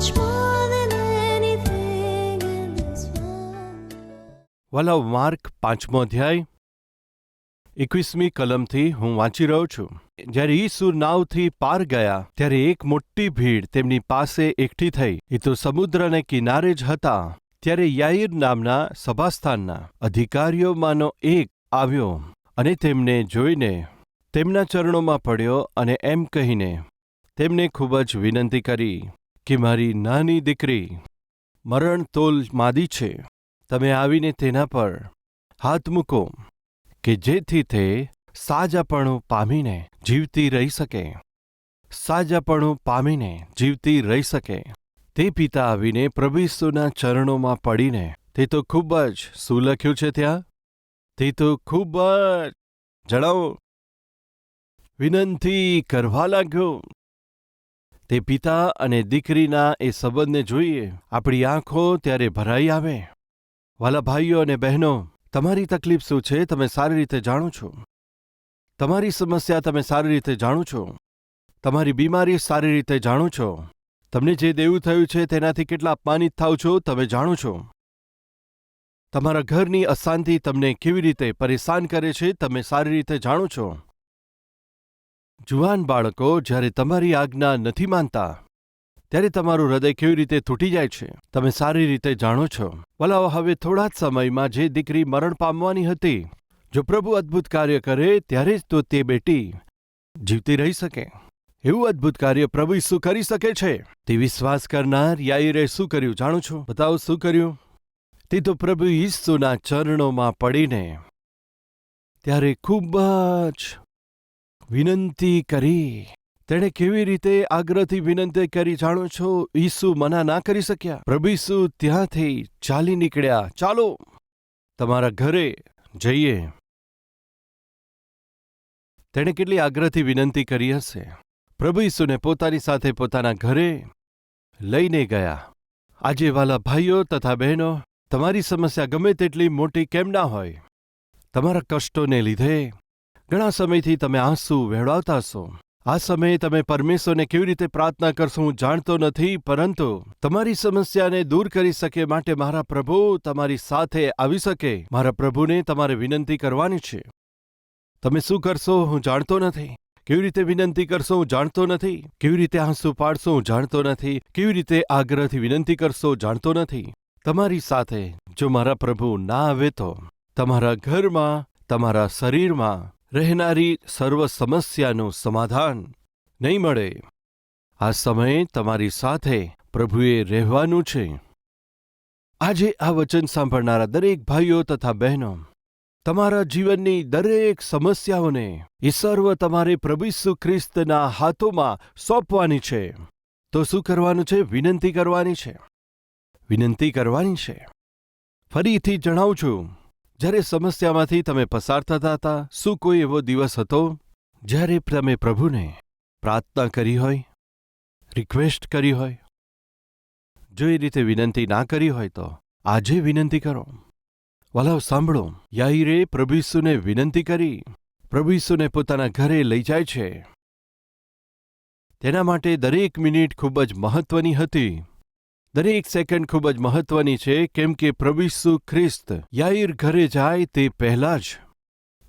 much more than anything in this world. વાલા Mark પાંચમો અધ્યાય. એકવીસમી કલમથી હું વાંચી રહ્યો છું. જ્યારે ઈસુ નાવથી પાર ગયા, ત્યારે એક મોટી ભીડ તેમની પાસે એકઠી થઈ. એ તો સમુદ્રને કિનારે જ હતા. ત્યારે યાઈર નામના સભાસ્થાનના અધિકારીઓમાંનો એક આવ્યો અને તેમને જોઈને તેમના ચરણોમાં પડ્યો અને એમ કહીને, તેમને ખૂબ જ વિનંતી કરી. કે મારી નાની દીકરી મરણ તોલ માદી છે. તમે આવીને તેના પર હાથ મૂકો કે જેથી તે સાજાપણું પામીને જીવતી રહી શકે. સાજાપણું પામીને જીવતી રહી શકે. તે પિતા આવીને પ્રભુસુના ચરણોમાં પડીને તે તો ખૂબ જ શું લખ્યું છે ત્યાં. તે તો ખૂબ જ જણાવો. વિનંતી કરવા લાગ્યો. તે પિતા અને દીકરીના એ સંબંધને જોઈએ આપણી આંખો ત્યારે ભરાઈ આવે. વાલા ભાઈઓ અને બહેનો, તમારી તકલીફ શું છે તમે સારી રીતે જાણો છો? તમારી સમસ્યા તમે સારી રીતે જાણો છો? તમારી બીમારી સારી રીતે જાણો છો? તમને જે દેવું થયું છે તેનાથી કેટલા અપમાનિત થાવ છો તમે જાણો છો? તમારા ઘરની અશાંતિ તમને કેવી રીતે પરેશાન કરે છે તમે સારી રીતે જાણો છો? જુવાન બાળકો, જ્યારે તમારી આજ્ઞા નથી માનતા, ત્યારે તમારું હૃદય કેવી રીતે તૂટી જાય છે, તમે સારી રીતે જાણો છો. વલાઓ હવે થોડા જ સમયમાં જે દીકરી મરણ પામવાની હતી, જો પ્રભુ અદ્ભુત કાર્ય કરે, ત્યારે જ તો તે બેટી જીવતી રહી શકે. એવું અદ્ભુત કાર્ય પ્રભુ શું કરી શકે છે. તે વિશ્વાસ કરનાર યાઈરે શું કર્યું જાણો છો? બતાવો, શું કર્યું? તે તો પ્રભુ ઈસુના ચરણોમાં પડીને, ત્યારે ખૂબ જ વિનંતી કરી. તેણે કેવી રીતે આગ્રહથી વિનંતી કરી જાણો છો? ઈસુ મના ના કરી શક્યા. પ્રભુ ત્યાંથી ચાલી નીકળ્યા. ચાલો, તમારા ઘરે જઈએ. તેણે કેટલી આગ્રહથી વિનંતી કરી હશે? પ્રભુ ઈસુને પોતાની સાથે પોતાના ઘરે લઈને ગયા. આજે વાલા ભાઈઓ તથા બહેનો, તમારી સમસ્યા ગમે તેટલી મોટી કેમ ના હોય? તમારા કષ્ટોને લીધે ઘણા સમયથી તમે આંસુ વહેવડાવતા હશો. આ સમયે તમે પરમેશ્વરને કેવી રીતે પ્રાર્થના કરશો હું જાણતો નથી, પરંતુ તમારી સમસ્યાને દૂર કરી શકે માટે મારા પ્રભુ તમારી સાથે આવી શકે. મારા પ્રભુને તમારે વિનંતી કરવાની છે. તમે શું કરશો હું જાણતો નથી. કેવી રીતે વિનંતી કરશો હું જાણતો નથી. કેવી રીતે આંસુ પાડશો હું જાણતો નથી. કેવી રીતે આગ્રહથી વિનંતી કરશો જાણતો નથી. તમારી સાથે જો મારા પ્રભુ ના આવે તો તમારા ઘરમાં, તમારા શરીરમાં રહેનારી સર્વ સમસ્યાનું સમાધાન નહીં મળે. આ સમયે તમારી સાથે પ્રભુએ રહેવાનું છે. આજે આ વચન સાંભળનારા દરેક ભાઈઓ તથા બહેનો, તમારા જીવનની દરેક સમસ્યાઓને એ સર્વ તમારે પ્રભુ ઈસુ ખ્રિસ્તના હાથોમાં સોંપવાની છે. તો શું કરવાનું છે? વિનંતી કરવાની છે. વિનંતી કરવાની છે. ફરીથી જણાવું છું જ્યારે સમસ્યામાંથી તમે પસાર થતા હતા, શું કોઈ એવો દિવસ હતો? જ્યારે તમે પ્રભુને પ્રાર્થના કરી હોય, રિક્વેસ્ટ કરી હોય, જો એ રીતે વિનંતી ના કરી હોય તો આજે વિનંતી કરો. વલાવ સાંભળો. યાઈરે પ્રભુ ઈસુને વિનંતી કરી. પ્રભુ ઈસુને પોતાના ઘરે લઈ જાય છે. તેના માટે દરેક મિનિટ ખૂબ જ મહત્વની હતી. દરેક સેકન્ડ ખૂબ જ મહત્વની છે, કેમ કે પ્રવિસુ ખ્રિસ્ત યાઈર ઘરે જાય તે પહેલાં જ.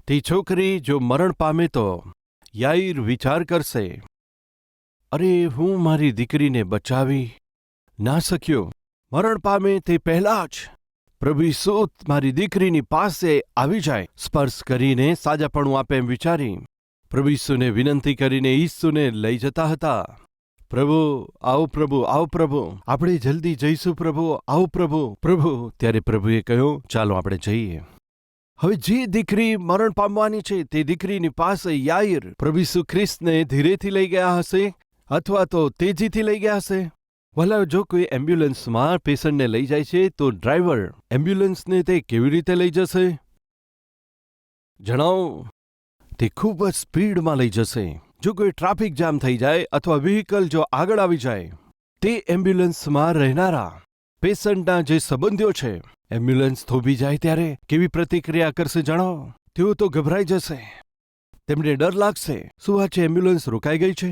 તે છોકરી જો મરણ પામે તો યાઈર વિચાર કરશે, અરે, હું મારી દીકરીને બચાવી ના શક્યો. મરણ પામે તે પહેલાં જ પ્રભિસુત મારી દીકરીની પાસે આવી જાય. સ્પર્શ કરીને સાજાપણું આપે એમ વિચારી પ્રભુસુને વિનંતી કરીને ઈસુને લઈ જતા હતા. પ્રભુ આવો પ્રભુ આવો પ્રભુ. આપણે જલ્દી જઈશું પ્રભુ આવો પ્રભુ. પ્રભુ ત્યારે પ્રભુએ કહ્યું ચાલો આપણે જઈએ. હવે જે દીકરી મરણ પામવાની છે તે દીકરીની પાસે યાઈર પ્રભુ સુખ્રિસ્તને ધીરેથી લઈ ગયા હશે અથવા તો તેજીથી લઈ ગયા હશે? ભલા જો કોઈ એમ્બ્યુલન્સમાં પેશન્ટને લઈ જાય છે તો ડ્રાઈવર એમ્બ્યુલન્સને તે કેવી રીતે લઈ જશે? જણાવો. તે ખૂબ જ સ્પીડમાં લઈ જશે. જો કોઈ ટ્રાફિક જામ થઈ જાય અથવા વ્હીકલ જો આગળ આવી જાય, તે એમ્બ્યુલન્સમાં રહેનારા પેશન્ટના જે સંબંધીઓ છે, એમ્બ્યુલન્સ થોભી જાય ત્યારે કેવી પ્રતિક્રિયા કરશે જણાવો તેઓ તો ગભરાઈ જશે. તેમને ડર લાગશે. શું આ છે એમ્બ્યુલન્સ રોકાઈ ગઈ છે?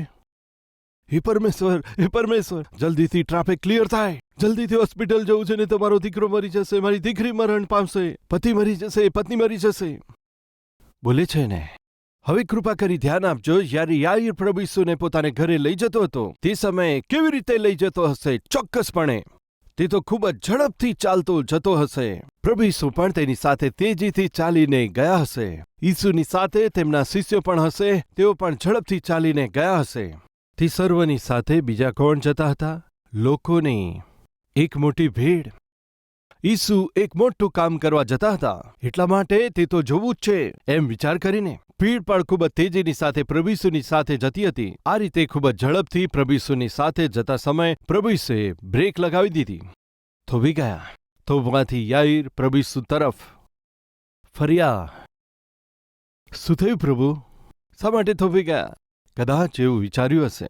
હે પરમેશ્વર હે પરમેશ્વર, જલ્દીથી ટ્રાફિક ક્લિયર થાય. જલ્દીથી હોસ્પિટલ જવું છે ને તો મારો દીકરો મરી જશે, મારી દીકરી મરણ પામશે, પતિ મરી જશે, પત્ની મરી જશે. બોલે છે ને હવે કૃપા કરી ધ્યાન આપજો, જ્યારે યાઈર પ્રભુ ઈસુને પોતાને ઘરે લઈ જતો હતો, તે સમયે કેવી રીતે લઈ જતો હશે? ચોક્કસપણે. તે તો ખૂબ જ ઝડપથી ચાલતો જતો હશે. પ્રભુ ઈસુ પણ તેની સાથે તેજીથી ચાલીને ગયા હશે. ઈસુની સાથે તેમના શિષ્યો પણ હશે, તેઓ પણ ઝડપથી ચાલીને ગયા હશે. તે સર્વની સાથે બીજા કોણ જતા હતા? લોકોની. એક મોટી ભીડ. ઈસુ એક મોટું કામ કરવા જતા હતા. એટલા માટે તે તો જોવું જ છે. એમ વિચાર કરીને ભીડ પણ ખૂબ જ તેજીની સાથે પ્રભુસુની સાથે જતી હતી. આ રીતે ખૂબ જ ઝડપથી પ્રભુસુની સાથે જતા સમયે પ્રભુસુએ બ્રેક લગાવી દીધી. થોભી ગયા. થોભવાથી યાઈર પ્રભુસુ તરફ ફર્યા. શું થયું પ્રભુ? શા માટે થોભી ગયા? કદાચ એવું વિચાર્યું હશે.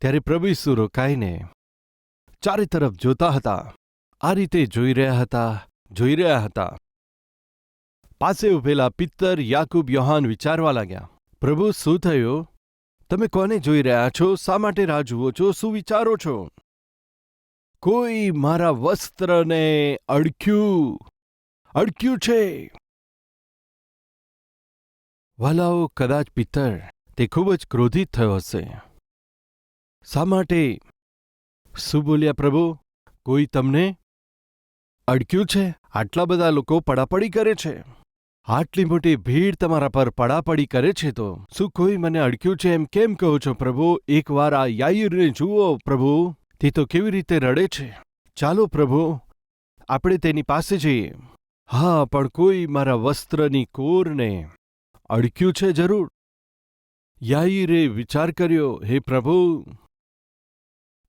ત્યારે પ્રભુસુ રોકાઈને ચારે તરફ જોતા હતા. આ રીતે જોઈ રહ્યા હતા, જોઈ રહ્યા હતા. પાસે ઊભેલા પિત્તર, યાકુબ, યોહાન વિચારવા લાગ્યા, પ્રભુ, શું થયું? તમે કોને જોઈ રહ્યા છો? શા માટે રાહ જુઓ છો? શું વિચારો છો? કોઈ મારા વસ્ત્રને અડક્યું અડક્યું છે. વાલાઓ, કદાચ પિત્તર, તે ખૂબ જ ક્રોધિત થયો હશે. શા માટે? શું બોલ્યા પ્રભુ? કોઈ તમને અડક્યું છે? આટલા બધા લોકો પડાપડી કરે છે. આટલી મોટી ભીડ તમારા પર પડાપડી કરે છે તો શું કોઈ મને અડક્યું છે એમ કેમ કહો છો પ્રભુ? એકવાર આ યાયુરને જુઓ પ્રભુ. તે તો કેવી રીતે રડે છે? ચાલો પ્રભુ, આપણે તેની પાસે જઈએ. હા, પણ કોઈ મારા વસ્ત્રની કોરને અડક્યું છે જરૂર. યાઈરે વિચાર કર્યો, હે પ્રભુ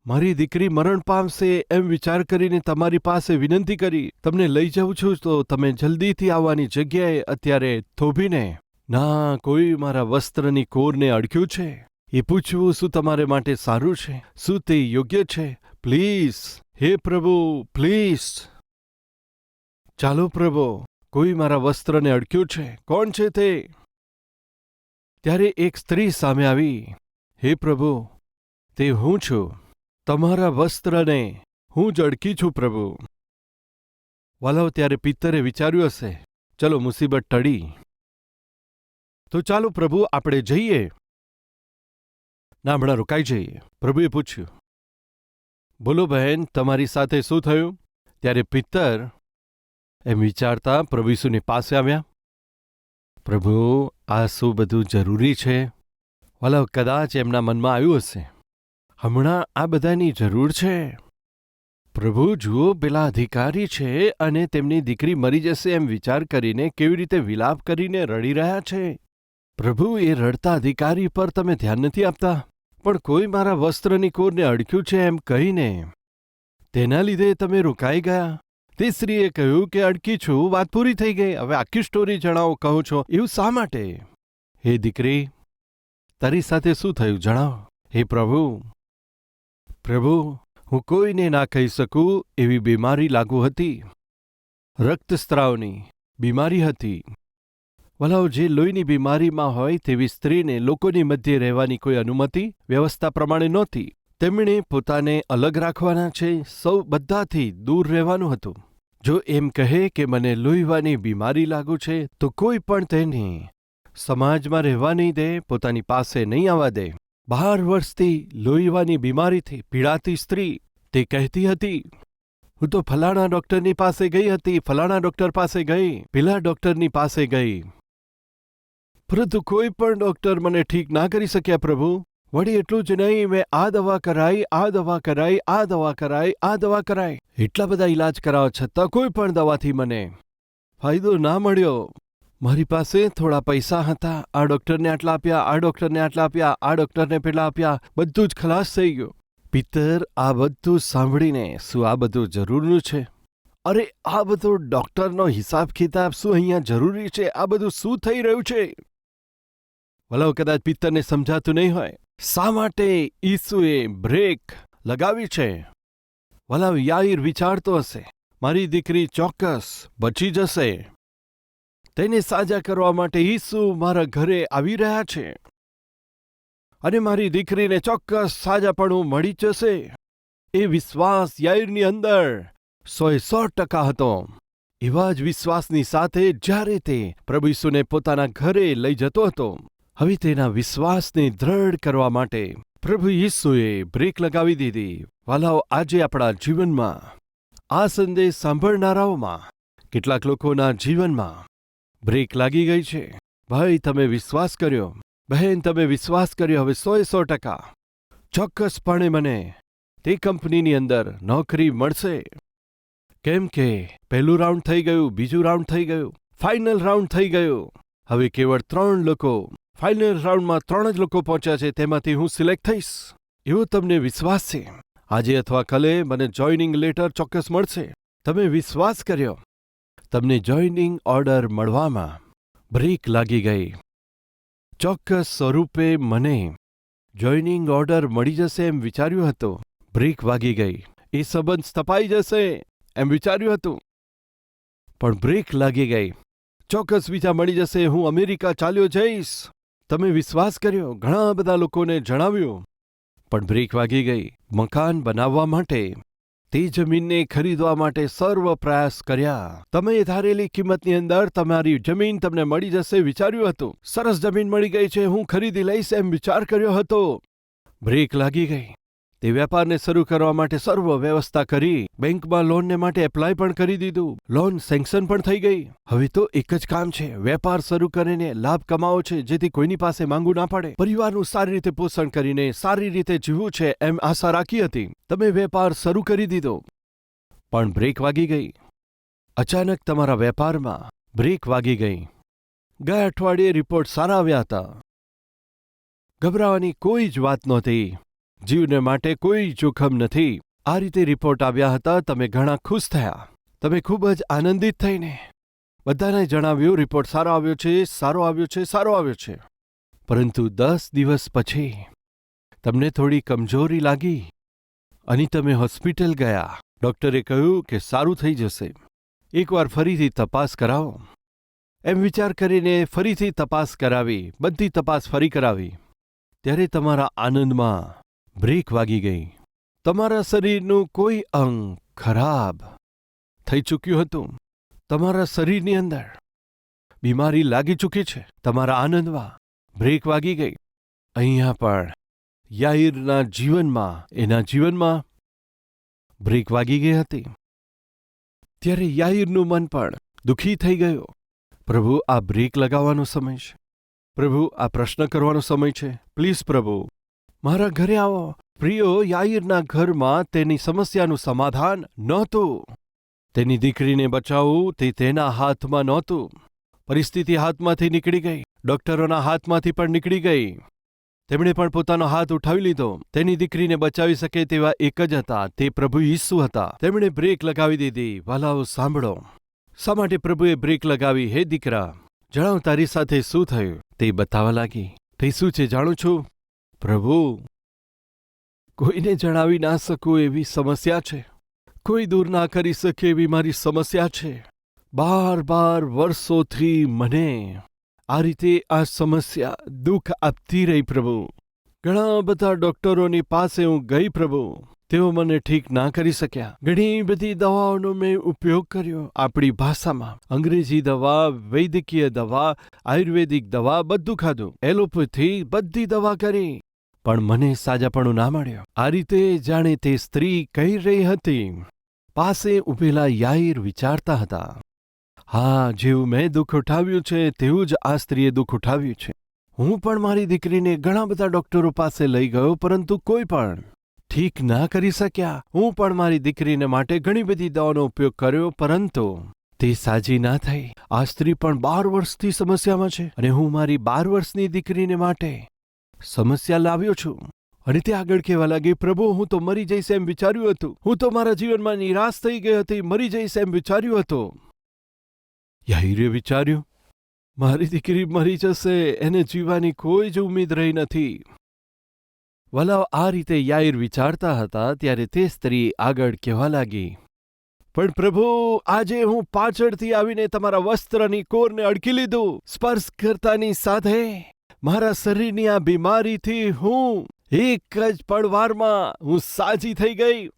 મારી દીકરી મરણ પામશે એમ વિચાર કરીને તમારી પાસે વિનંતી કરી, તમને લઈ જાઉં છું, તો તમે જલ્દીથી આવવાની જગ્યાએ અત્યારે થોભીને ના, કોઈ મારા વસ્ત્રની કોરને અડક્યું છે. એ પૂછવું શું તમારે માટે સારું છે? શું તે યોગ્ય છે? પ્લીઝ, હે પ્રભુ, પ્લીઝ. ચાલો પ્રભુ, કોઈ મારા વસ્ત્રને અડક્યું છે. કોણ છે તે? ત્યારે એક સ્ત્રી સામે આવી. હે પ્રભુ, તે હું છું. તમારા વસ્ત્રને હું જડકી છું, પ્રભુ. વલાવ ત્યારે પિત્તરે વિચાર્યું હશે, ચલો, મુસીબત ટળી. તો ચાલો, પ્રભુ, આપણે જઈએ. ના હમણાં રોકાઈ જઈએ. પ્રભુએ પૂછ્યું. બોલો, બહેન, તમારી સાથે શું થયું? ત્યારે પિત્તર એમ વિચારતા પ્રભુ ઈસુની પાસે આવ્યા. પ્રભુ, આ શું બધું જરૂરી છે? વલાવ કદાચ એમના મનમાં આવ્યું હશે. હમણાં આ બધાની જરૂર છે. પ્રભુ, જુઓ, પેલા અધિકારી છે અને તેમની દીકરી મરી જશે એમ વિચાર કરીને કેવી રીતે વિલાપ કરીને રડી રહ્યા છે. પ્રભુ, એ રડતા અધિકારી પર તમે ધ્યાન નથી આપતા, પણ કોઈ મારા વસ્ત્રની કોરને અડક્યું છે એમ કહીને. તેના લીધે તમે રોકાઈ ગયા. તે સ્ત્રીએ કહ્યું કે, અડકી છું, વાત પૂરી થઈ ગઈ. હવે આખી સ્ટોરી જણાવો, કહો છો. એવું શા માટે? હે દીકરી, તારી સાથે શું થયું જણાવો. હે પ્રભુ પ્રભુ, હું કોઈને ના કહી શકું એવી બીમારી લાગુ હતી. રક્તસ્ત્રાવની બીમારી હતી. વલાઓ જે લોહીની બીમારીમાં હોય તેવી સ્ત્રીને લોકોની મધ્યે રહેવાની કોઈ અનુમતિ, વ્યવસ્થા પ્રમાણે નહોતી. તેમણે પોતાને અલગ રાખવાના છે, સૌ બધાથી દૂર રહેવાનું હતું. જો એમ કહે કે મને લોહીવાની બીમારી લાગુ છે, તો કોઈ પણ તેને સમાજમાં રહેવા નહીં દે, પોતાની પાસે નહીં આવવા દે. બાર વર્ષથી લોહીવાની બીમારીથી પીડાતી સ્ત્રી, તે કહેતી હતી, હું તો ફલાણા ડોક્ટરની પાસે ગઈ હતી, ફલાણા ડૉક્ટર પાસે ગઈ, પેલા ડોક્ટરની પાસે ગઈ. પરંતુ કોઈ પણ ડોક્ટર મને ઠીક ના કરી શક્યા, પ્રભુ. વળી એટલું જ નહીં, મેં આ દવા કરાઈ, આ દવા કરાઈ, આ દવા કરાઈ, આ દવા કરાઈ. એટલા બધા ઈલાજ કરાવવા છતાં કોઈ પણ દવાથી મને ફાયદો ના મળ્યો. મારી પાસે થોડા પૈસા હતા. આ ડૉક્ટરને આટલા આપ્યા, આ ડોક્ટરને આટલા આપ્યા, આ ડોક્ટરને પેલા આપ્યા. બધું જ ખલાસ થઈ ગયું. પિત્તર આ બધું સાંભળીને શું આ બધું જરૂરનું છે? અરે, આ બધો ડૉક્ટરનો હિસાબ કિતાબ શું અહીંયા જરૂરી છે? આ બધું શું થઈ રહ્યું છે? વલાવ કદાચ પિત્તરને સમજાતું નહીં હોય. શા માટે ઈસુએ બ્રેક લગાવી છે? વલાવ યાઈર વિચારતો હશે. મારી દીકરી ચોક્કસ બચી જશે. તેને સાજા કરવા માટે ઈસુ મારા ઘરે આવી રહ્યા છે. અને મારી દીકરીને ચોક્કસ સાજાપણું મળી જશે. એ વિશ્વાસ યાઈરની અંદર સોએ સો ટકા હતો. એવા જ વિશ્વાસની સાથે જ્યારે તે પ્રભુ ઈસુને પોતાના ઘરે લઈ જતો હતો, હવે તેના વિશ્વાસને દ્રઢ કરવા માટે પ્રભુ ઈસુએ બ્રેક લગાવી દીધી. વાલાઓ, આજે આપણા જીવનમાં આ સંદેશ સાંભળનારાઓમાં, કેટલાક લોકોના જીવનમાં બ્રેક લાગી ગઈ છે. ભાઈ, તમે વિશ્વાસ કર્યો. બહેન, તમે વિશ્વાસ કર્યો. હવે સોએ સો ટકા. ચોક્કસપણે મને તે કંપનીની અંદર નોકરી મળશે. કેમ કે પહેલું રાઉન્ડ થઈ ગયું, બીજું રાઉન્ડ થઈ ગયું, ફાઇનલ રાઉન્ડ થઈ ગયું. હવે કેવળ ત્રણ લોકો, ફાઇનલ રાઉન્ડમાં ત્રણ જ લોકો પહોંચ્યા છે, તેમાંથી હું સિલેક્ટ થઈશ. એવો તમને વિશ્વાસ છે? આજે અથવા કાલે મને જોઈનિંગ લેટર ચોક્કસ મળશે. તમે વિશ્વાસ કર્યો. તમને જોઈનિંગ ઓર્ડર મળવામાં બ્રેક લાગી ગઈ. ચોક્કસ સ્વરૂપે મને જોઈનિંગ ઓર્ડર મળી જશે એમ વિચાર્યું હતું. બ્રેક વાગી ગઈ. એ સંબંધ સ્થપાઈ જશે એમ વિચાર્યું હતું. પણ બ્રેક લાગી ગઈ. ચોક્કસ વિઝા મળી જશે. હું અમેરિકા ચાલ્યો જઈશ. તમે વિશ્વાસ કર્યો. ઘણા બધા લોકોને જણાવ્યું. પણ બ્રેક વાગી ગઈ. મકાન બનાવવા માટે તે જમીનને ખરીદવા માટે સર્વ પ્રયાસ કર્યા. તમે ધારેલી કિંમતની અંદર તમારી જમીન તમને મળી જશે વિચાર્યું હતું. સરસ જમીન મળી ગઈ છે, હું ખરીદી લઈશ એમ વિચાર કર્યો હતો. બ્રેક લાગી ગઈ. તે વેપારને શરૂ કરવા માટે સર્વ વ્યવસ્થા કરી, બેંકમાં લોનને માટે એપ્લાય પણ કરી દીધું. લોન સેન્કશન પણ થઈ ગઈ. હવે તો એક જ કામ છે, વેપાર શરૂ કરીને લાભ કમાવો છે, જેથી કોઈની પાસે માંગુ ના પડે. પરિવારનું સારી રીતે પોષણ કરીને સારી રીતે જીવવું છે એમ આશા રાખી હતી. તમે વેપાર શરૂ કરી દીધો. પણ બ્રેક વાગી ગઈ. અચાનક તમારા વેપારમાં બ્રેક વાગી ગઈ. ગયા અઠવાડિયે રિપોર્ટ સારા આવ્યા હતા. ગભરાવાની કોઈ જ વાત નહોતી. જીવને માટે કોઈ જોખમ નથી. આ રીતે રિપોર્ટ આવ્યા હતા, તમે ઘણા ખુશ થયા. તમે ખૂબ જ આનંદિત થઈને. બધાને જણાવ્યું, રિપોર્ટ સારો આવ્યો છે, સારો આવ્યો છે, સારો આવ્યો છે. પરંતુ દસ દિવસ પછી, તમને થોડી કમજોરી લાગી. અને તમે હોસ્પિટલ ગયા. ડૉક્ટરે કહ્યું કે સારું થઈ જશે. એકવાર ફરીથી તપાસ કરાવો. એમ વિચાર કરીને ફરીથી તપાસ કરાવી. બધી તપાસ ફરી કરાવી. ત્યારે તમારા આનંદમાં બ્રેક વાગી ગઈ. તમારા શરીરનું કોઈ અંગ ખરાબ થઈ ચૂક્યું હતું. તમારા શરીરની અંદર બીમારી લાગી ચૂકી છે. તમારા આનંદમાં બ્રેક વાગી ગઈ. અહીંયા પણ યાઈરના જીવનમાં, એના જીવનમાં બ્રેક વાગી ગઈ હતી. ત્યારે યાઈરનું મન પણ દુઃખી થઈ ગયો. પ્રભુ, આ બ્રેક લગાવવાનો સમય છે. પ્રભુ, આ પ્રશ્ન કરવાનો સમય છે. પ્લીઝ પ્રભુ મારા ઘરે આવો. પ્રિયો યાઈરના ઘરમાં તેની સમસ્યાનું સમાધાન નહોતું. તેની દીકરીને બચાવવું તે તેના હાથમાં નહોતું. પરિસ્થિતિ હાથમાંથી નીકળી ગઈ. ડોક્ટરોના હાથમાંથી પણ નીકળી ગઈ. તેમણે પણ પોતાનો હાથ ઉઠાવી લીધો. તેની દીકરીને બચાવી શકે તેવા એક જ હતા. તે પ્રભુ ઈસુ હતા. તેમણે બ્રેક લગાવી દીધી. વાલાઓ, સાંભળો. શા માટે પ્રભુએ બ્રેક લગાવી? હે દીકરા, જણાવ તારી સાથે શું થયું? તે બતાવવા લાગી. તે શું છે જાણું છું? પ્રભુ, કોઈને જણાવી ના શકું એવી સમસ્યા છે. કોઈ દૂર ના કરી શકે એવી મારી સમસ્યા છે. બાર બાર વર્ષોથી મને આ રીતે આ સમસ્યા દુઃખ આપતી રહી પ્રભુ. ઘણા બધા ડોક્ટરોની પાસે હું ગઈ પ્રભુ. તેઓ મને ઠીક ના કરી શક્યા. ઘણી બધી દવાઓનો મેં ઉપયોગ કર્યો આપણી ભાષામાં. અંગ્રેજી દવા, વૈદ્યકીય દવા, આયુર્વેદિક દવા બધું ખાધું. એલોપેથી બધી દવા કરી. પણ મને સાજાપણું ના મળ્યો. આ રીતે જાણે તે સ્ત્રી કહી રહી હતી, પાસે ઊભેલા યાઈર વિચારતા હતા. હા, જેવું મેં દુઃખ ઉઠાવ્યું છે, તેવું જ આ સ્ત્રીએ દુઃખ ઉઠાવ્યું છે. હું પણ મારી દીકરીને ઘણા બધા ડોક્ટરો પાસે લઈ ગયો, પરંતુ કોઈ પણ ઠીક ના કરી શક્યા. હું પણ મારી દીકરીને માટે ઘણી બધી દવાનો ઉપયોગ કર્યો, પરંતુ તે સાજી ના થઈ. આ સ્ત્રી પણ બાર વર્ષથી સમસ્યામાં છે અને હું મારી બાર વર્ષની દીકરીને માટે સમસ્યા લાવ્યો છું. અને તે આગળ કહેવા લાગી, પ્રભુ, હું તો મરી જઈશ એમ વિચાર્યું હતું. હું તો મારા જીવનમાં નિરાશ થઈ ગઈ હતી, મરી જઈશ એમ વિચાર્યું હતું. યાહિરે વિચાર્યું, મારી દીકરી મરી જશે, એને જીવવાની કોઈ જ ઉમ્મીદ રહી નથી. વલાવ આ રીતે યાઈર વિચારતા હતા, ત્યારે તે સ્ત્રી આગળ કહેવા લાગી, પણ પ્રભુ, આજે હું પાછળથી આવીને તમારા વસ્ત્રની કોરને અડકી લીધું સ્પર્શ કરતાની સાથે. મારા શરીરની આ બીમારીથી હું એક જ પળવારમાં હું સાજી થઈ ગઈ.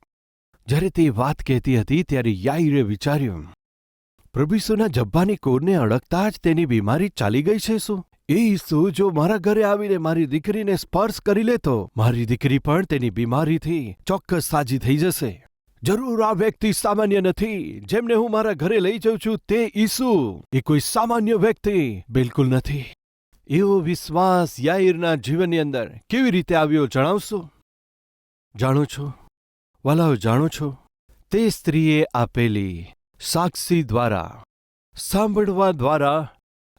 જ્યારે તે વાત કહેતી હતી ત્યારે યાઈરે વિચાર્યું પ્રભુસુના જબ્બાની કોરને અડકતા જ તેની બીમારી ચાલી ગઈ છે શું? એ ઈસુ જો મારા ઘરે આવીને મારી દીકરીને સ્પર્શ કરી લેતો મારી દીકરી પણ તેની બીમારીથી ચોક્કસ સાજી થઈ જશે. જરૂર આ વ્યક્તિ સામાન્ય નથી. જેમને હું મારા ઘરે લઈ જાઉં છું તે ઈસુ. એ કોઈ સામાન્ય વ્યક્તિ બિલકુલ નથી. એવો વિશ્વાસ યાઈરના જીવનની અંદર કેવી રીતે આવ્યો જણાવશો? જાણો છો? વાલાઓ, જાણો છો? તે સ્ત્રીએ આપેલી સાક્ષી દ્વારા, સાંભળવા દ્વારા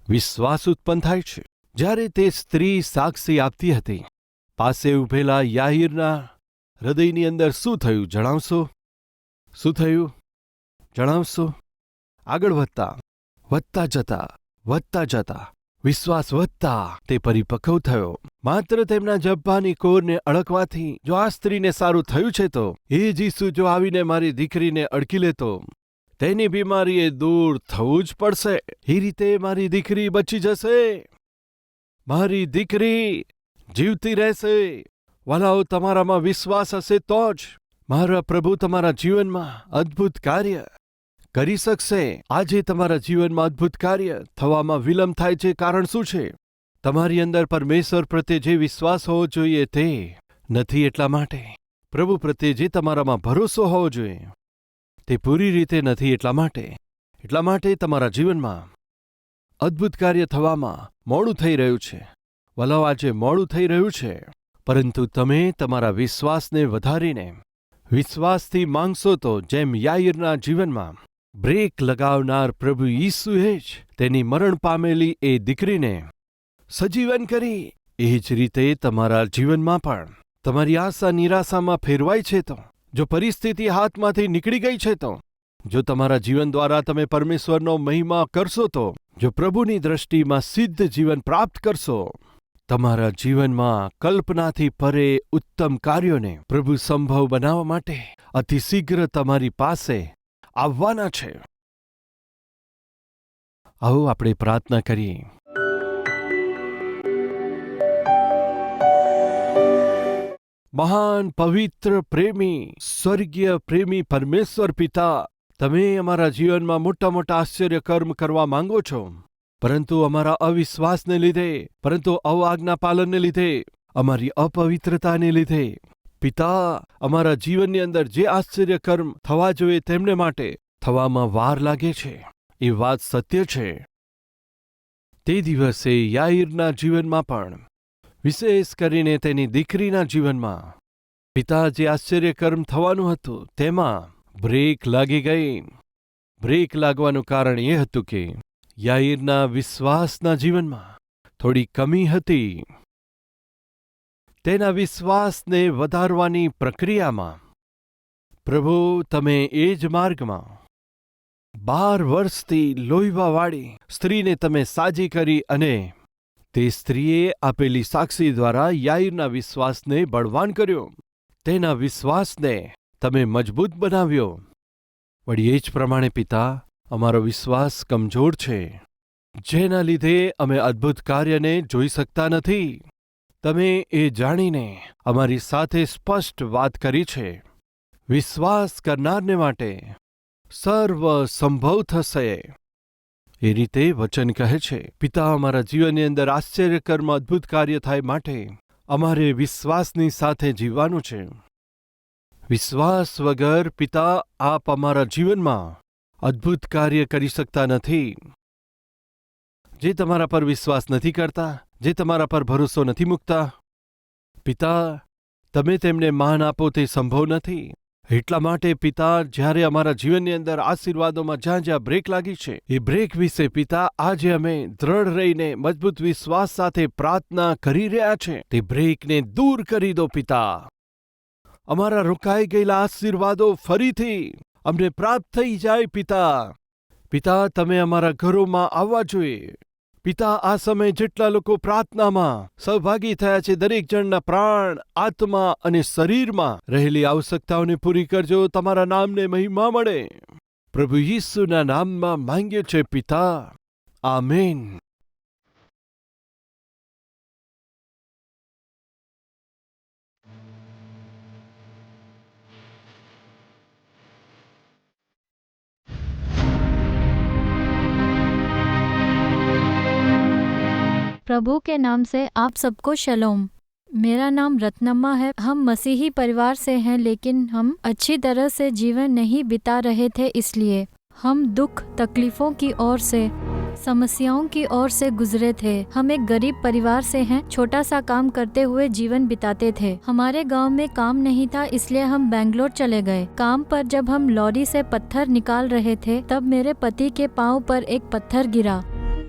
વિશ્વાસ ઉત્પન્ન થાય છે. જ્યારે તે સ્ત્રી સાક્ષી આપતી હતી, પાસે ઊભેલા યાહિરના હૃદયની અંદર શું થયું જણાવશો? શું થયું? જણાવશો? આગળ વધતા વધતા જતા વધતા જતા વિશ્વાસ વધતા તે પરિપક્વ થયો. માત્ર તેમના જબ્બાની કોરને અડકવાથી જો આ સ્ત્રીને સારું થયું છે તો એ જીસુ, જો આવીને મારી દીકરીને અડકી લેતો, તેની બીમારી એ દૂર થવું જ પડશે. એ રીતે મારી દીકરી બચી જશે. મારી દીકરી જીવતી રહેશે. વાલાઓ, તમારામાં વિશ્વાસ હશે તો જ. મારા પ્રભુ, તમારા જીવનમાં અદ્ભુત કાર્ય કરી શકશે. આજે તમારા જીવનમાં અદ્ભુત કાર્ય થવામાં વિલંબ થાય છે. કારણ શું છે? તમારી અંદર પરમેશ્વર પ્રત્યે જે વિશ્વાસ હોવો જોઈએ તે નથી એટલા માટે. પ્રભુ પ્રત્યે જે તમારામાં ભરોસો હોવો જોઈએ તે પૂરી રીતે નથી એટલા માટે. એટલા માટે તમારા જીવનમાં અદ્ભુત કાર્ય થવામાં મોડું થઈ રહ્યું છે. વલાવ આજે મોડું થઈ રહ્યું છે. પરંતુ તમે તમારા વિશ્વાસને વધારીને વિશ્વાસથી માંગશો તો જેમ યાયરના જીવનમાં બ્રેક લગાવનાર પ્રભુ ઈસુએ જ તેની મરણ પામેલી એ દીકરીને સજીવન કરી. એ જ રીતે તમારા જીવનમાં પણ તમારી આશા નિરાશામાં ફેરવાય છે તો, જો પરિસ્થિતિ હાથમાંથી નીકળી ગઈ છે તો, જો તમારા જીવન દ્વારા તમે પરમેશ્વરનો મહિમા કરશો તો, જો પ્રભુની દ્રષ્ટિમાં સિદ્ધ જીવન પ્રાપ્ત કરશો, તમારા જીવનમાં કલ્પનાથી પરે ઉત્તમ કાર્યોને પ્રભુ સંભવ બનાવવા માટે અતિશીઘ્ર તમારી પાસે આવવાના છે. આવો આપણે પ્રાર્થના કરીએ. મહાન પવિત્ર પ્રેમી, સ્વર્ગીય પ્રેમી પરમેશ્વર પિતા, તમે અમારા જીવનમાં મોટા મોટા આશ્ચર્ય કર્મ કરવા માંગો છો. પરંતુ અમારા અવિશ્વાસને લીધે, પરંતુ અવાજ્ઞા પાલનને લીધે, અમારી અપવિત્રતાને લીધે પિતા, અમારા જીવનની અંદર જે આશ્ચર્યકર્મ થવા જોઈએ તેમને માટે થવામાં વાર લાગે છે. એ વાત સત્ય છે. તે દિવસે યાઈરના જીવનમાં પણ, વિશેષ કરીને તેની દીકરીના જીવનમાં, પિતા જે આશ્ચર્યકર્મ થવાનું હતું તેમાં બ્રેક લાગી ગઈ. બ્રેક લાગવાનું કારણ એ હતું કે યાઈરના વિશ્વાસના જીવનમાં થોડી કમી હતી. તેના વિશ્વાસને વધારવાની પ્રક્રિયામાં. પ્રભુ, તમે એ જ માર્ગમાં. બાર વર્ષથી લોહીવાવાળી સ્ત્રીને તમે સાજી કરી અને તે સ્ત્રીએ આપેલી સાક્ષી દ્વારા યાઈરના વિશ્વાસને બળવાન કર્યો. તેના વિશ્વાસને તમે મજબૂત બનાવ્યો. વળી એ જ પ્રમાણે પિતા, અમારો વિશ્વાસ કમજોર છે. જેના લીધે અમે અદ્ભુત કાર્યને જોઈ શકતા નથી. તમે એ જાણીને અમારી સાથે સ્પષ્ટ વાત કરી છે. વિશ્વાસ કરનારને માટે સર્વ સંભવ થશે. એ રીતે વચન કહે છે, પિતા અમારા જીવનની અંદર આશ્ચર્યકર્મ અદ્ભુત કાર્ય થાય માટે અમારે વિશ્વાસની સાથે જીવવાનું છે. વિશ્વાસ વગર પિતા આપ અમારા જીવનમાં અદ્ભુત કાર્ય કરી શકતા નથી. જે તમારા પર વિશ્વાસ નથી કરતા, જે તમારા પર ભરોસો નથી મૂકતા. પિતા, તમે તેમને માન આપો તે સંભવ નથી. એટલા માટે પિતા, જ્યારે અમારા જીવનની અંદર આશીર્વાદોમાં જ્યાં જ્યાં બ્રેક લાગી છે, એ બ્રેક વિશે પિતા, આજે અમે દ્રઢ રહીને મજબૂત વિશ્વાસ સાથે પ્રાર્થના કરી રહ્યા છે. તે બ્રેકને દૂર કરી દો પિતા. અમારા રોકાઈ ગયેલા આશીર્વાદો ફરીથી અમને પ્રાપ્ત થઈ જાય પિતા. પિતા, તમે અમારા ઘરોમાં આવવા જોઈએ. પિતા આ સમયે જેટલા લોકો પ્રાર્થનામાં સહભાગી થયા છે દરેક જણના પ્રાણ, આત્મા અને શરીરમાં રહેલી આવશ્યકતાઓને પૂરી કરજો, તમારા નામને મહિમા મળે. પ્રભુ યીશુના નામમાં માંગ્યો છે પિતા. આમેન. प्रभु के नाम से आप सबको शलोम। मेरा नाम रत्नम्मा है। हम मसीही परिवार से हैं, लेकिन हम अच्छी तरह से जीवन नहीं बिता रहे थे, इसलिए हम दुख, तकलीफों की ओर से, समस्याओं की ओर से गुजरे थे। हम एक गरीब परिवार से हैं। छोटा सा काम करते हुए जीवन बिताते थे। हमारे गाँव में काम नहीं था, इसलिए हम बेंगलोर चले गए। काम पर जब हम लॉरी से पत्थर निकाल रहे थे, तब मेरे पति के पाँव पर एक पत्थर गिरा।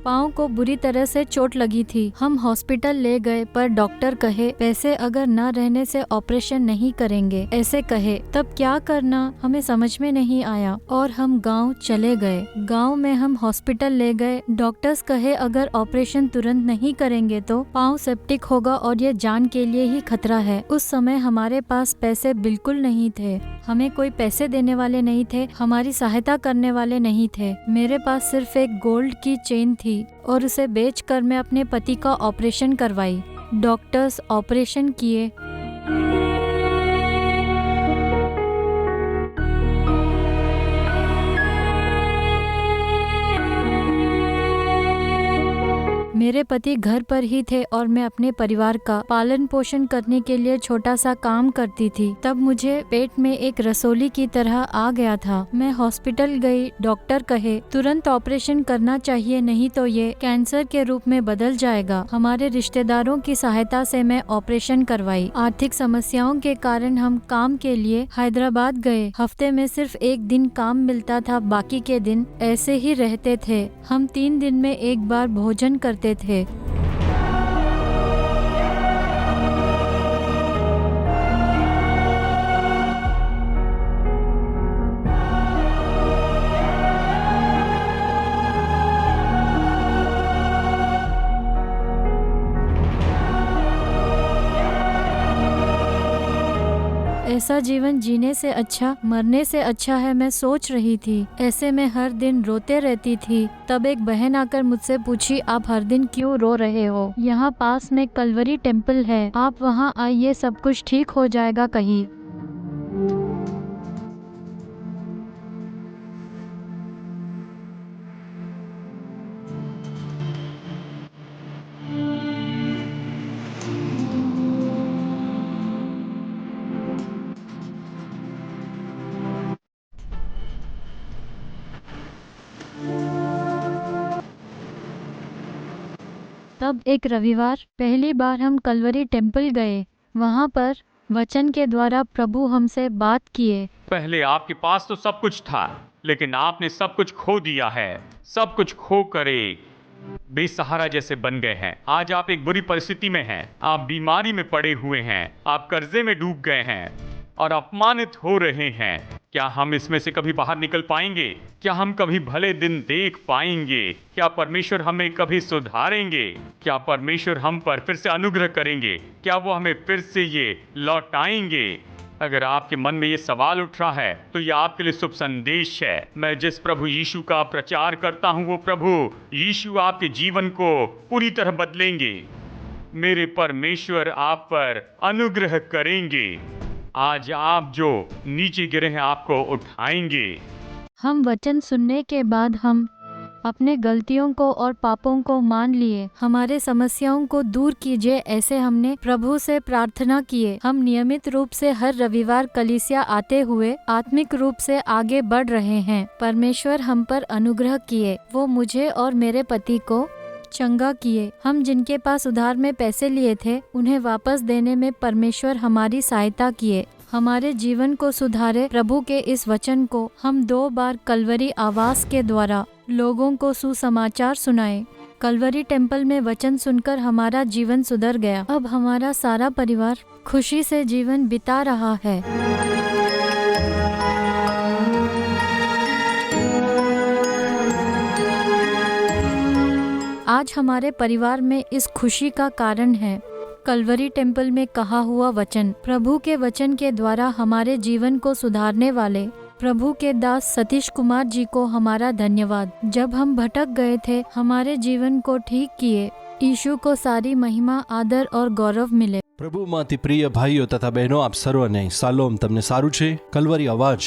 पाँव को बुरी तरह से चोट लगी थी। हम हॉस्पिटल ले गए, पर डॉक्टर कहे, पैसे अगर न रहने से ऑपरेशन नहीं करेंगे। ऐसे कहे, तब क्या करना? हमें समझ में नहीं आया और हम गाँव चले गए। गाँव में हम हॉस्पिटल ले गए। डॉक्टर्स कहे, अगर ऑपरेशन तुरंत नहीं करेंगे तो पाँव सेप्टिक होगा और ये जान के लिए ही खतरा है। उस समय हमारे पास पैसे बिल्कुल नहीं थे। हमें कोई पैसे देने वाले नहीं थे, हमारी सहायता करने वाले नहीं थे। मेरे पास सिर्फ़ एक गोल्ड की चेन थी और उसे बेच कर मैं अपने पति का ऑपरेशन करवाई। डॉक्टर्स ऑपरेशन किए। मेरे पति घर पर ही थे और मैं अपने परिवार का पालन पोषण करने के लिए छोटा सा काम करती थी। तब मुझे पेट में एक रसोली की तरह आ गया था। मैं हॉस्पिटल गई, डॉक्टर कहे, तुरंत ऑपरेशन करना चाहिए, नहीं तो ये कैंसर के रूप में बदल जाएगा। हमारे रिश्तेदारों की सहायता से मैं ऑपरेशन करवाई। आर्थिक समस्याओं के कारण हम काम के लिए हैदराबाद गए। हफ़्ते में सिर्फ़ एक दिन काम मिलता था, बाकी के दिन ऐसे ही रहते थे। हम तीन दिन में एक बार भोजन करते थे ऐसा जीवन जीने से अच्छा मरने से अच्छा है मैं सोच रही थी। ऐसे में हर दिन रोते रहती थी। तब एक बहन आकर मुझसे पूछी, आप हर दिन क्यों रो रहे हो? यहाँ पास में कलवरी टेंपल है। आप वहाँ आइए, सब कुछ ठीक हो जाएगा कहीं। एक रविवार, पहली बार हम कलवरी टेंपल गए। वहाँ पर वचन के द्वारा प्रभु हमसे बात किए। पहले आपके पास तो सब कुछ था, लेकिन आपने सब कुछ खो दिया है। सब कुछ खो कर एक बेसहारा जैसे बन गए हैं। आज आप एक बुरी परिस्थिति में हैं। आप बीमारी में पड़े हुए हैं। आप कर्जे में डूब गए हैं। और अपमानित हो रहे हैं। क्या हम इसमें से कभी बाहर निकल पाएँगे? क्या हम कभी भले दिन देख पाएँगे? क्या परमेश्वर हमें कभी सुधारेंगे? क्या परमेश्वर हम पर फिर से अनुग्रह करेंगे? क्या वो हमें फिर से ये लौटाएँगे? अगर आपके मन में ये सवाल उठ रहा है तो ये आपके लिए शुभ संदेश है। मैं जिस प्रभु यीशु का प्रचार करता हूँ, वो प्रभु यीशु आपके जीवन को पूरी तरह बदलेंगे। मेरे परमेश्वर आप पर अनुग्रह करेंगे। आज आप जो नीचे गिरे हैं, आपको उठाएँगे। हम वचन सुनने के बाद हम अपने गलतियों को और पापों को मान लिए। हमारे समस्याओं को दूर कीजिए, ऐसे हमने प्रभु से प्रार्थना किए। हम नियमित रूप से हर रविवार कलिसिया आते हुए आत्मिक रूप से आगे बढ़ रहे हैं। परमेश्वर हम पर अनुग्रह किए। वो मुझे और मेरे पति को चंगा किए। हम जिनके पास उधार में पैसे लिए थे, उन्हें वापस देने में परमेश्वर हमारी सहायता किए। हमारे जीवन को सुधारे प्रभु के इस वचन को हम दो बार कलवरी आवास के द्वारा लोगों को सुसमाचार सुनाए। कलवरी टेंपल में वचन सुनकर हमारा जीवन सुधर गया। अब हमारा सारा परिवार खुशी से जीवन बिता रहा है। आज हमारे परिवार में इस खुशी का कारण है कलवरी टेम्पल में कहा हुआ वचन प्रभु के वचन के द्वारा हमारे जीवन को सुधारने वाले प्रभु के दास सतीश कुमार जी को हमारा धन्यवाद जब हम भटक गए थे हमारे जीवन को ठीक किए यीशु को सारी महिमा आदर और गौरव मिले પ્રભુમાંથી પ્રિય ભાઈઓ તથા બહેનો આપ સર્વને સાલોમ તમને સારું છે કલવરી અવાજ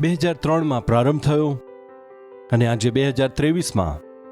બે હજાર ત્રણમાં પ્રારંભ થયો અને આજે બે હજાર ત્રેવીસમાં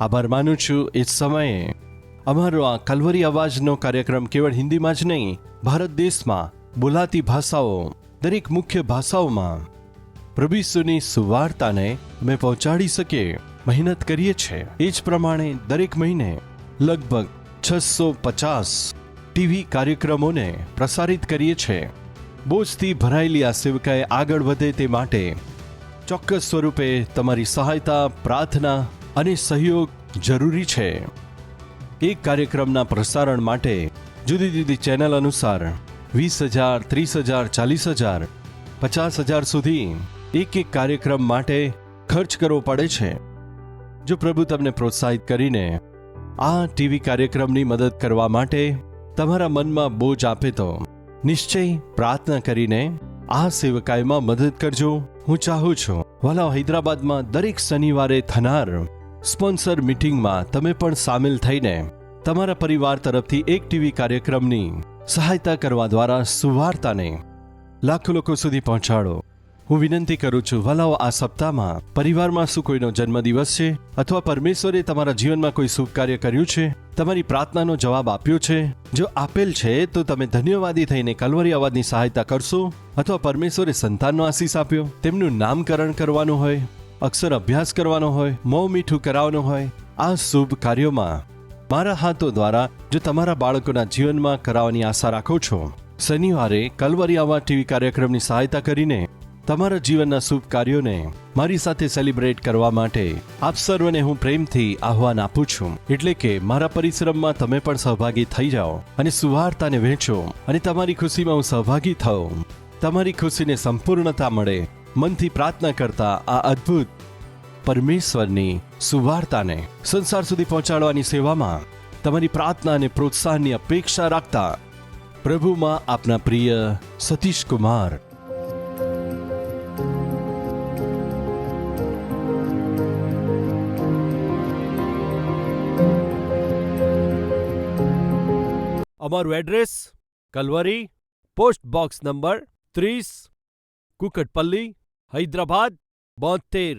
આભાર માનું છું એ સમયે. અમારો આ કલવરી અવાજનો કાર્યક્રમ કેવળ હિન્દીમાં જ નહીં, ભારત દેશમાં બોલાતી ભાષાઓ, દરેક મુખ્ય ભાષાઓમાં. પ્રભુસુની સુવાર્તાને અમે પહોંચાડી શકીએ મહેનત કરીએ છીએ. એ જ પ્રમાણે દરેક મહિને લગભગ છસો પચાસ ટીવી કાર્યક્રમોને પ્રસારિત કરીએ છીએ. બોજથી ભરાયેલી આ સેવકાએ આગળ વધે તે માટે ચોક્કસ સ્વરૂપે તમારી સહાયતા, પ્રાર્થના અને સહયોગ જરૂરી છે. એક કાર્યક્રમના પ્રસારણ માટે જુદી જુદી ચેનલ અનુસાર વીસ હજાર, ત્રીસ હજાર, ચાલીસ હજાર, પચાસ હજાર સુધી એક એક કાર્યક્રમ માટે ખર્ચ કરવો પડે છે. જો પ્રભુ તમને પ્રોત્સાહિત કરીને આ ટીવી કાર્યક્રમની મદદ કરવા માટે તમારા મનમાં બોજ આપે તો નિશ્ચય પ્રાર્થના કરીને આ સેવકાયમાં મદદ કરજો. હું ચાહું છું. વાલા હૈદરાબાદમાં દરેક શનિવારે થનાર સ્પોન્સર મીટિંગમાં તમે પણ સામેલ થઈને તમારા પરિવાર તરફથી એક ટીવી કાર્યક્રમની સહાયતા કરવા દ્વારા સુવાર્તાને લાખો લોકો સુધી પહોંચાડો. હું વિનંતી કરું છું, વલાઓ, આ સપ્તાહમાં પરિવારમાં શું કોઈનો જન્મદિવસ છે અથવા પરમેશ્વરે તમારા જીવનમાં કોઈ શુભ કાર્ય કર્યું છે? તમારી પ્રાર્થનાનો જવાબ આપ્યો છે? જો આપેલ છે, તો તમે ધન્યવાદી થઈને કલવરી અવાજની સહાયતા કરશો અથવા પરમેશ્વરે સંતાનનો આશીષ આપ્યો? તેમનું નામકરણ કરવાનું હોય? અક્ષર અભ્યાસ કરવાનો હોય, મોં મીઠું કરાવવાનું હોય, આ શુભ કાર્યોમાં મારા હાથો દ્વારા જો તમારા બાળકોના જીવનમાં કરાવવાની આશા રાખો છો, શનિવારે કલવરિયામાં ટીવી કાર્યક્રમની સહાયતા કરીને તમારા જીવનના શુભ કાર્યોને મારી સાથે સેલિબ્રેટ કરવા માટે આપ સર્વને હું પ્રેમથી આહવાન આપું છું. એટલે કે મારા પરિશ્રમમાં તમે પણ સહભાગી થઈ જાઓ અને સુવાર્તાને વહેંચો અને તમારી ખુશીમાં હું સહભાગી થઉં. તમારી ખુશીને સંપૂર્ણતા મળે મનથી પ્રાર્થના કરતા આ અદ્ભુત પરમેશ્વરની સુવાર્તાને સંસાર સુધી પહોંચાડવાની સેવામાં તમારી પ્રાર્થના અને પ્રોત્સાહનની અપેક્ષા રાખતા પ્રભુમાં આપના પ્રિય સતીશ કુમાર. અમારું address Calvary post box number ત્રીસ, કુકટપલ્લી હૈદરાબાદ બોતેર